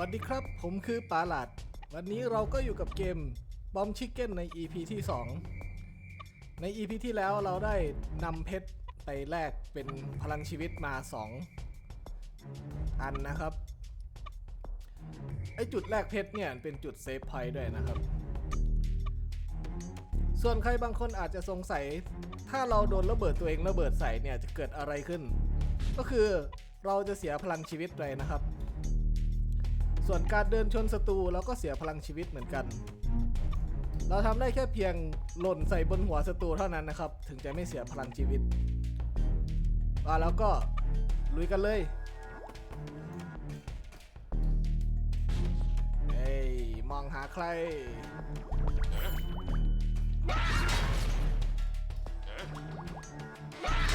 วัสดีครับ ผมคือปาหลัดวันนี้เราก็อยู่กับเกมบอมชิคเก้นใน EP ที่ 2 ใน EP ที่แล้วเราได้นำเพชรไปแลกเป็นพลังชีวิตมา 2 อันนะครับ ไอจุดแรกเพชรเนี่ยเป็นจุดเซฟพอยต์ด้วยนะครับ ส่วนใครบางคนอาจจะสงสัย ถ้าเราโดนระเบิดตัวเองระเบิดใส่เนี่ยจะเกิดอะไรขึ้น ก็คือเราจะเสียพลังชีวิตไปนะครับ ส่วนการเดินชนศัตรูเราก็เสียพลังชีวิตเหมือนกัน เราทำได้แค่เพียงหล่นใส่บนหัวศัตรูเท่านั้นนะครับ ถึงจะไม่เสียพลังชีวิตอ่าแล้วก็ลุยกันเลยเฮ้ยมองหาใคร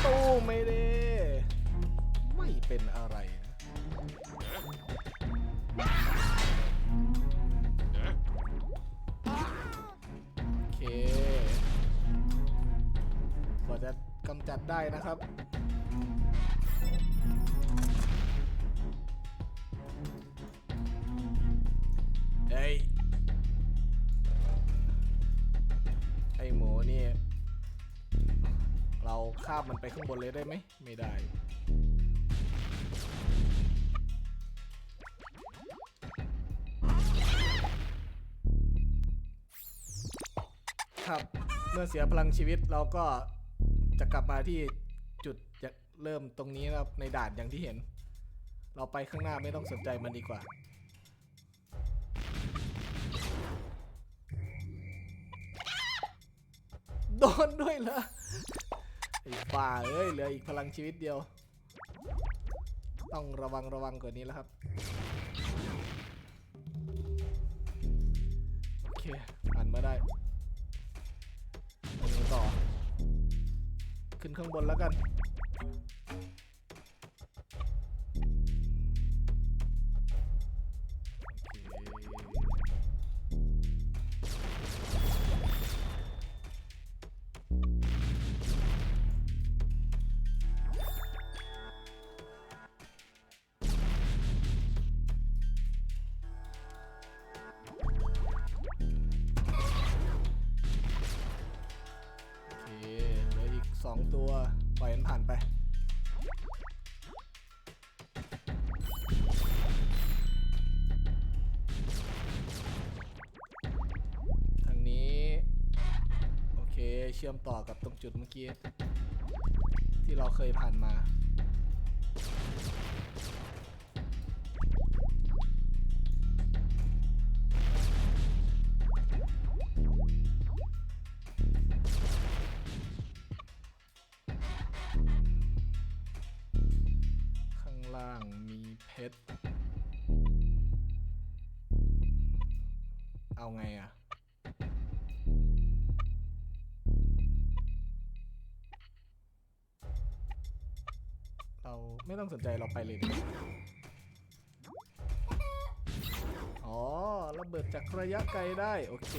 ตู้ไม่ได้ไม่เป็นอะไร โอเคกว่าจะกำจัดได้นะครับเฮ้ยไอหมูนี่ เราข้ามมันไปข้างบนเลยได้ไหม ไม่ได้ ครับ เมื่อเสียพลังชีวิตเราก็จะกลับมาที่จุดจะเริ่มตรงนี้นะครับในด่านอย่างที่เห็น เราไปข้างหน้าไม่ต้องสนใจมันดีกว่า โดนด้วยเหรอไอ้บ้าเอ้ยเหลืออีกพลังชีวิตเดียว ต้องระวังระวังกว่านี้แล้วครับโอเคผ่านมาได้ ขึ้นข้างบนแล้วกัน เคเชื่อมต่อกับตรงจุดเมื่อกี้ ที่เราเคยผ่านมา ข้างล่างมีเพชร เอาไงอะ ไม่ต้องสนใจเราไปเลยอ๋อระเบิดจากระยะไกลได้ โอเค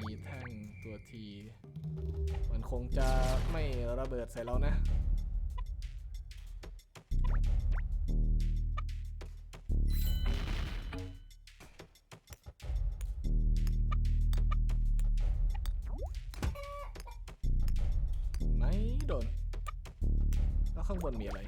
มีแท่งตัวที มันคงจะไม่ระเบิดใส่เรานะ ข้างบนมีอะไร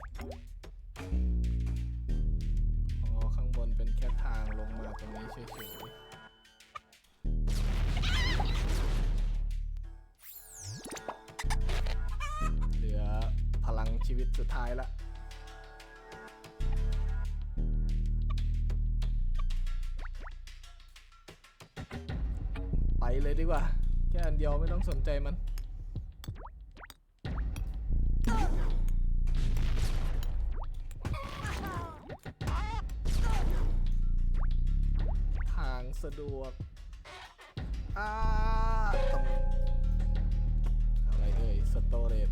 อ๋อ ข้างบนเป็นแค่ทางลงมาตรงนี้เฉยๆ เหลือพลังชีวิตสุดท้ายละไปเลยดีกว่า แค่อันเดียวไม่ต้องสนใจมัน ดวกอ่าต้องอะไรเอ่ยสโตเรจ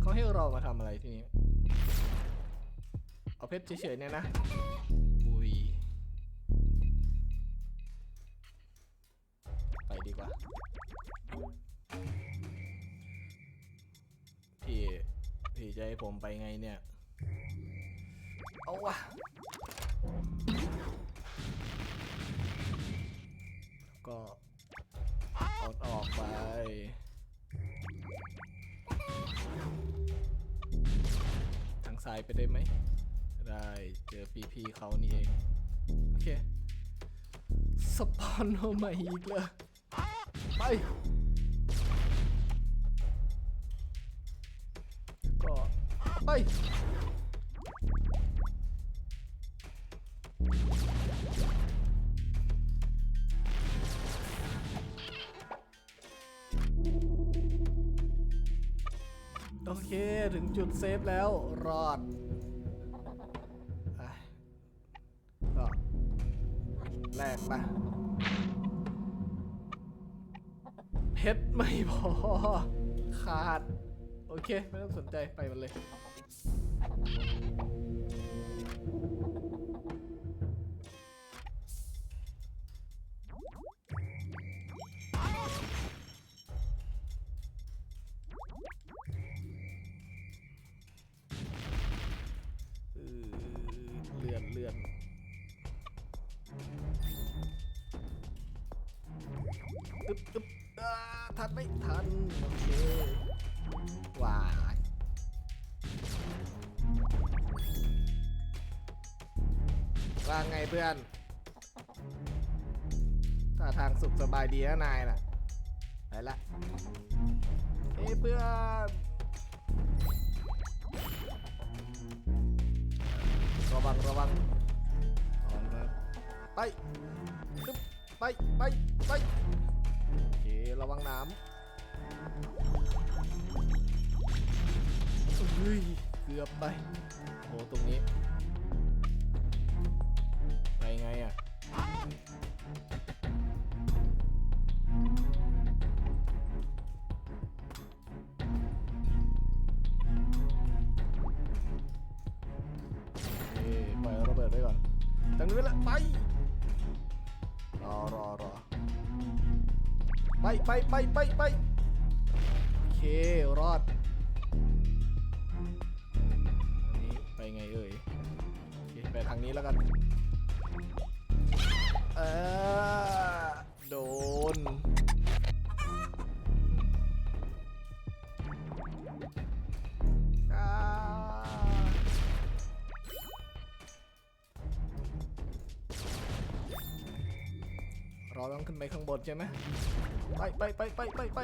เขาให้เรามาทำอะไรที่นี่เอาเพชรเฉยๆเนี่ยนะอุ้ยไปดีกว่า พี่ พี่จะให้ผมไปไงเนี่ย เอาวะก็อดออกไป ทางซ้ายไปได้ไหม ได้เจอพีพีเขานี่เอง โอเค สปอนเอาใหม่อีกเลยไป ไปโอเค ถึงจุดเซฟแล้ว รอดก็แลกไปเพชรไม่พอ ขาด โอเค ไม่ต้องสนใจไปมันเลย เลื่อนเลื่อนอึ๊บอึ๊บทันไม่ทัน โอเคว้าว่าไงเพื่อนท่าทางสุขสบายดีนะนายน่ะ ไปละเอ้เพื่อนระวังระวัง ไปตึ๊บไปไปไปโอเคระวังน้ำเฮ้ยเกือบไปโอ้ตรงนี้ ไปไงอะโอเคปล่อยระเบิดไว้ก่อนตั้งนี้แหละไป ไปไปไปไปไปโอเครอดอันนี้ไปไงเอ่ยโอเคไปทางนี้แล้วกันเออ ขึ้นไปข้างบนใช่ไหมไปไปไปไปไปไป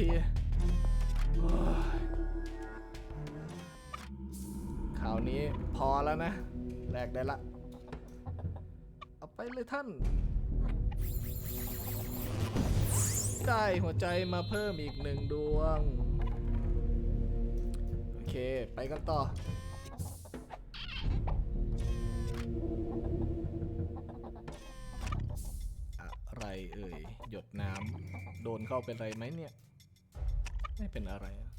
ทีข่าวนี้พอแล้วนะแลกได้ละ เอาไปเลยท่าน ได้หัวใจมาเพิ่มอีกหนึ่งดวง โอเค ไปกันต่ออะไรเอ่ย หยดน้ำ โดนเข้าเป็นไรไหมเนี่ย ไม่เป็นอะไรอะ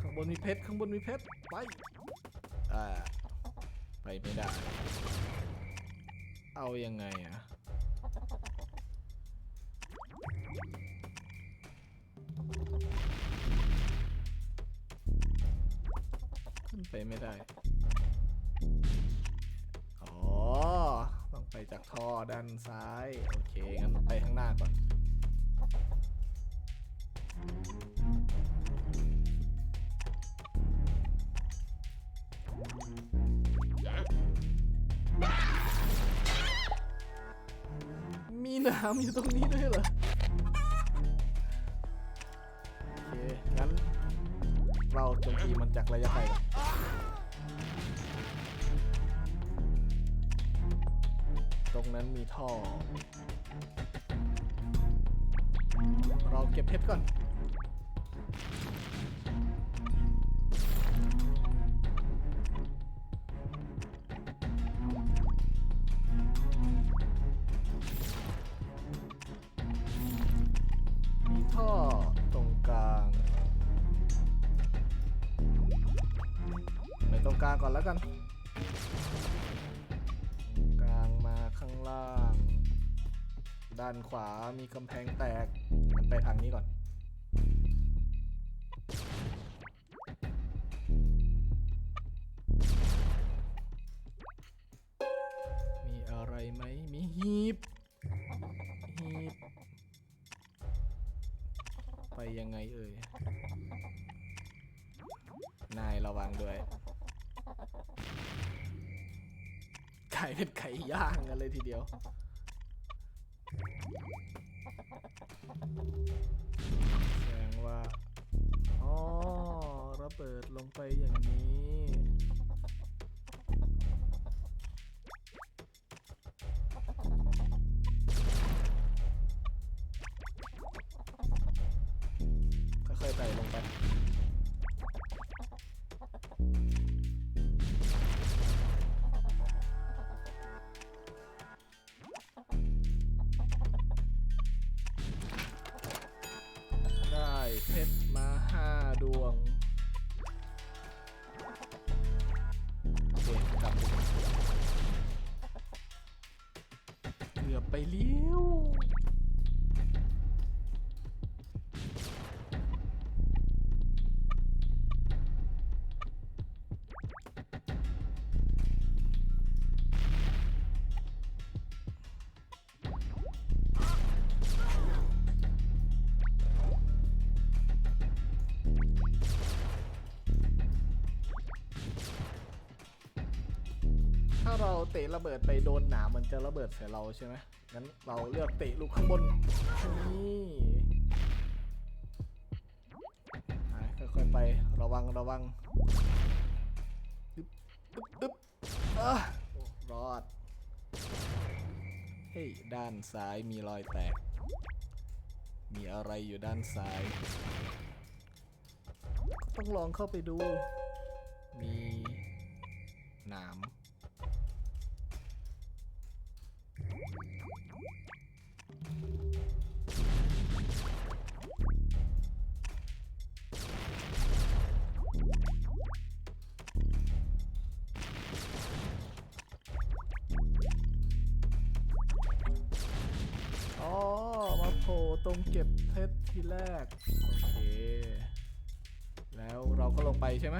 ข้างบนมีเพชรข้างบนมีเพชรไปอ่าไปไม่ได้ เอายังไงอะขึ้นไปไม่ได้ อ๋อ ต้องไปจากท่อด้านซ้าย โอเค งั้นไปข้างหน้าก่อนำอยู่ตรงนี้ด้วยเหรอ โอเค งั้น เราโจมตีมันจากระยะไกลก่อนตรงนั้นมีท่อ เราเก็บเพชรก่อนานขวามีกำแพงแตกมันไปทางนี้ก่อน มีอะไรไหมมีหีบหีบ ไปยังไงเอ่ย นายระวังด้วยไก่เป็นไก่ย่างกันเลยทีเดียว แสดงว่า อ๋อระเบิดลงไปอย่างนี้ เราเตะระเบิดไปโดนหนามมันจะระเบิดใส่เราใช่ไหมงั้นเราเลือกเตะลูกข้างบนนี่ค่อยๆไประวังระวังดึ๊บดึ๊บดึ๊บอะรอด เฮ้ยด้านซ้ายมีรอยแตก มีอะไรอยู่ด้านซ้าย ต้องลองเข้าไปดู มีหนาม อ๋อ มาโผล่ตรงเก็บเพชรทีแรก โอเค แล้วเราก็ลงไปใช่ไหม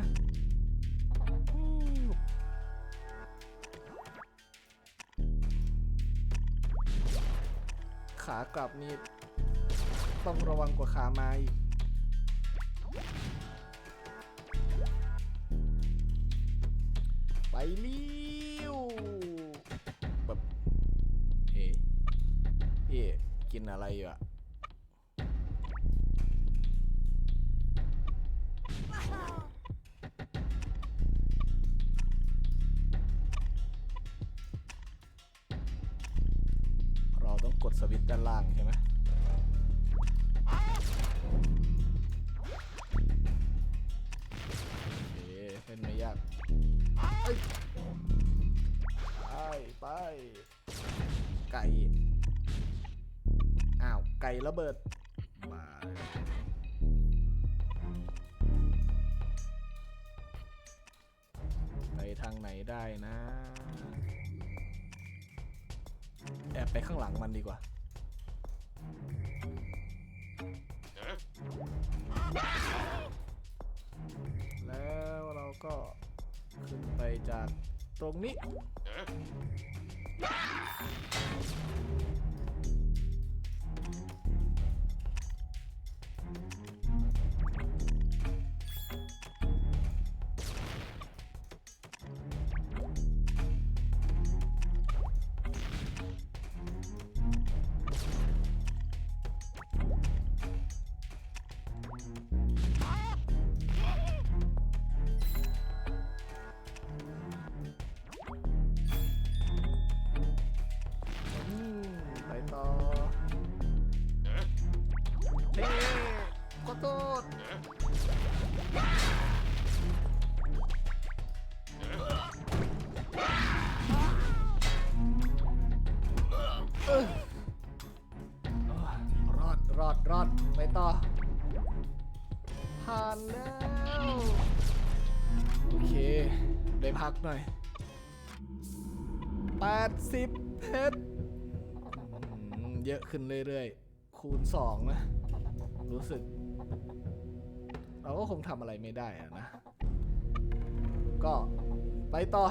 ากลับนี่ต้องระวังกว่าขามาอีกไปเลี้ยวแบบเฮ้พี่กินอะไรอยู่อะ ระเบิดมาไปทางไหนได้นะ แอบไปข้างหลังมันดีกว่าแล้วเราก็ขึ้นไปจากตรงนี้ กหน่อย 80เพชรเยอะขึ้นเรื่อยๆ คูณ 2 นะ รู้สึก เราก็คงทำอะไรไม่ได้อะนะ ก็ไปต่อ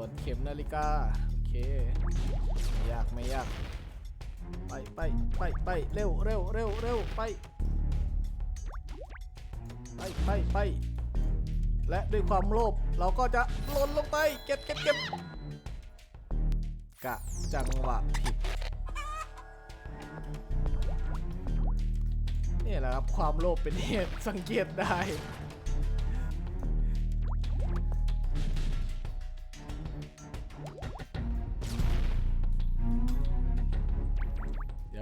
วจเข็มนาฬิกา โอเค ไม่ยากไม่ยาก ไปไปไปไปเร็วเร็วเร็วเร็วไปไปไปไปและด้วยความโลภเราก็จะหล่นลงไป เก็บเก็บเก็บกะจังหวะผิด นี่แหละครับความโลภเป็นเหตุสังเกตได้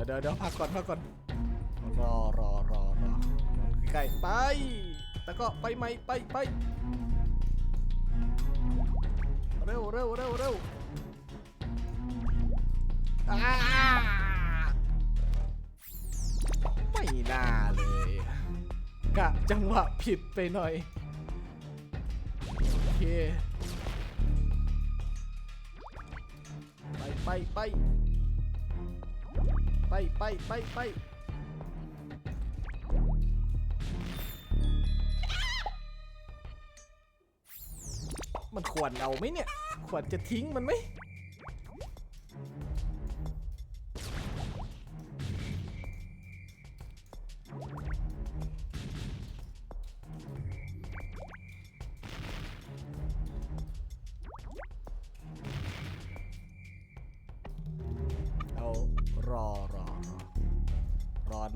เดี๋ยวเดี๋ยวพักก่อนพักก่อนรอรอรอรอใกล้ไปแต่ก็ไปไหมไปไปเร็วเร็วเร็วเร็วไม่น่าเลยกะจังหวะผิดไปหน่อย โอเค ไปไปไป ไปไปไปไปมันควรเอาไหมเนี่ย ควรจะทิ้งมันไหม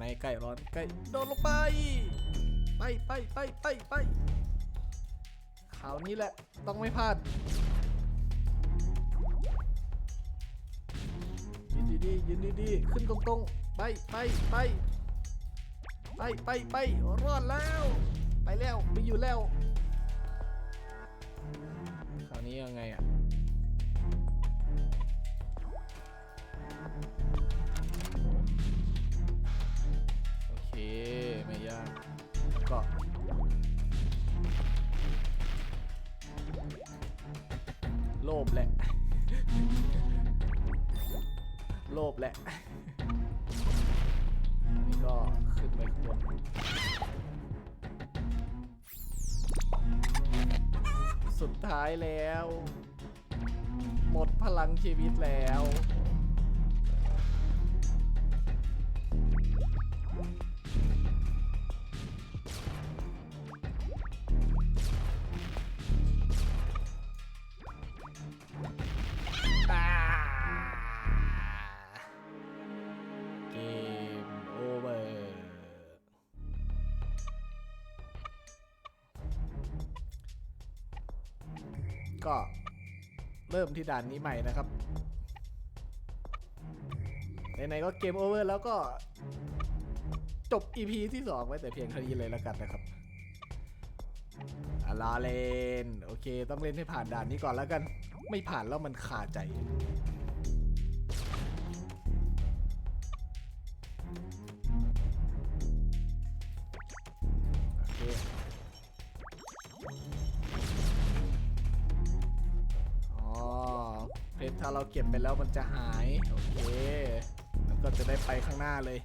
ในใกล้ร้อนใกล้โดนลงไป ไปไปไปไปไปคราวนี้แหละต้องไม่พลาดยืนดีๆยืนดีๆขึ้นตรงๆ ไปไปไปไปไปไปรอดแล้ว ไปแล้วไปอยู่แล้ว ภแหละ โลภแหละ อันนี้ก็ขึ้นไปข้างบนสุดท้ายแล้ว หมดพลังชีวิตแล้ว ก็เริ่มที่ด่านนี้ใหม่นะครับไหนๆก็เกมโอเวอร์แล้วก็จบ EP ที่2ไว้แต่เพียงเท่านี้เลยแล้วกันนะครับอลาเลน โอเค ต้องเล่นให้ผ่านด่านนี้ก่อนแล้วกัน ไม่ผ่านแล้วมันคาใจ เก็บไปแล้วมันจะหาย โอเค มันก็จะได้ไปข้างหน้าเลย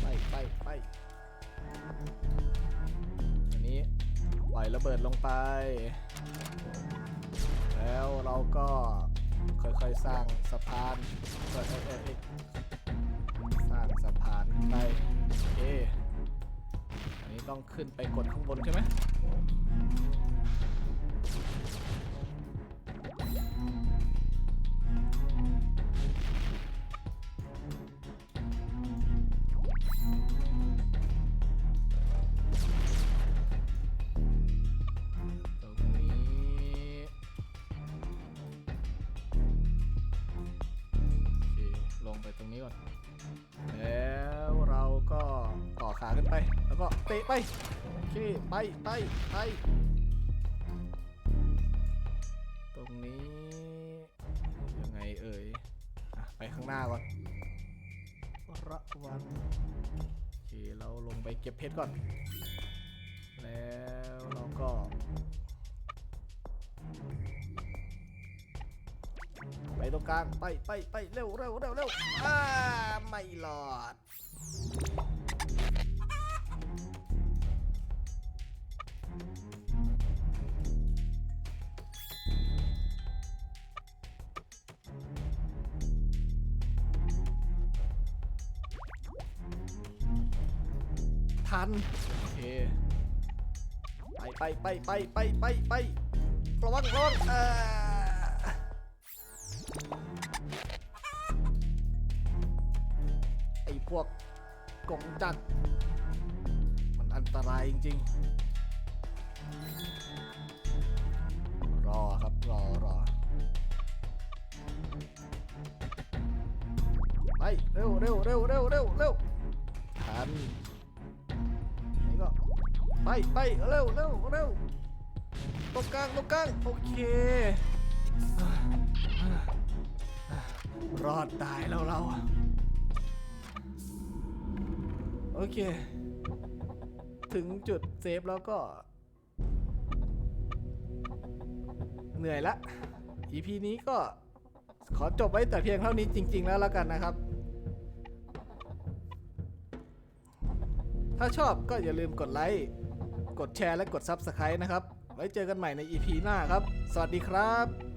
ไปไปไปอันนี้ปล่อยระเบิดลงไป แล้วเราก็ค่อยๆสร้างสะพานสร้างสะพานขึ้นไป ต้องขึ้นไปกดข้างบนใช่ไหมตรงนี้ลงไปตรงนี้ก่อน แล้วเราก็ต่อขาขึ้นไป ก็เตะไป โอเค ไปไปไปตรงนี้ยังไงเอ่ยอะไปข้างหน้าก่อนระวังโอเคเราลงไปเก็บเพชรก่อน แล้วเราก็ ไปตรงกลางไปไปไปเร็วเร็วเร็วเร็วอ่าไม่ ทัน โอเค ไปไปไปไปไปไปไประวังระวังอ่าไอพวกกงจักรมันอันตรายจริงๆ รอครับรอรอไปเร็วเร็วเร็วเร็วเร็วเร็วทัน ไปไปเร็วเร็วเร็วตรงกลางตรงกลางโอเค รอดตายแล้วเรา โอเค ถึงจุดเซฟแล้วก็ เหนื่อยละ EP นี้ก็ขอจบไว้แต่เพียงเท่านี้จริง ๆ แล้วแล้วกันนะครับ ถ้าชอบก็อย่าลืมกดไลค์ กดแชร์และกด Subscribe นะครับ ไว้เจอกันใหม่ใน EP หน้าครับ สวัสดีครับ